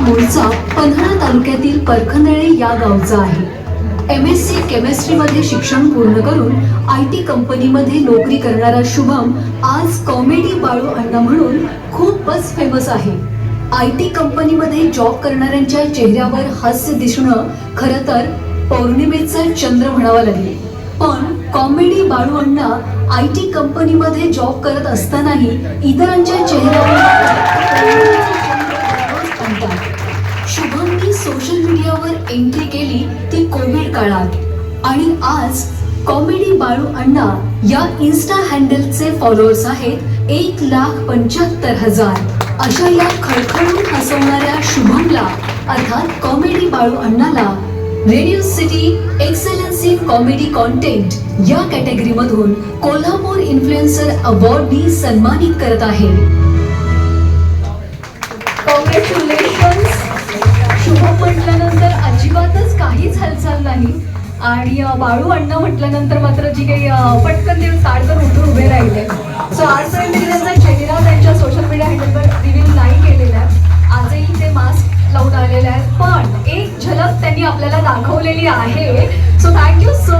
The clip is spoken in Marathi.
मूळचा पन्हाळा तालुक्यातील परखंदळे या गावचा आहे. एम एस सी केमिस्ट्रीमध्ये शिक्षण पूर्ण करून आय टी कंपनीमध्ये नोकरी करणारा शुभम आज कॉमेडी बाळू अण्णा म्हणून खूपच फेमस आहे. आय टी कंपनीमध्ये जॉब करणाऱ्यांच्या चेहऱ्यावर हास्य दिसणं खरं तर पौर्णिमेचा चंद्र म्हणावा लागेल. पण comedy Balu Anna I T कंपनीमध्ये जॉब करत असतानाही इतरांच्या चेहऱ्यावर शुभमनी सोशल मीडियावर एंट्री केली ती कोविड काळात. आणि आज कॉमेडी बाळू अण्णा या इन्स्टा हँडलचे फॉलोअर्स आहेत एक लाख पंच्याहत्तर हजार. अशा या खळखळून हसवणाऱ्या शुभमला अर्थात comedy Balu अण्णाला radio city excellency comedy content या कॅटेगरीमधून कोल्हापूर इन्फ्लुएन्सर अवॉर्डनी सन्मानित करत आहे. नाही. आणि वाळू बाळू अण्णा म्हटल्यानंतर मात्र जी काही पटकन ते ताडकर उठून उभे राहिले. सो आजपर्यंत मी त्यांचा चेहरा त्यांच्या सोशल मीडिया हँडलवर रिव्हील नाही केलेला आहे. आजही ते मास्क लावून आलेले आहेत. पण एक झलक त्यांनी आपल्याला दाखवलेली आहे. So thank you so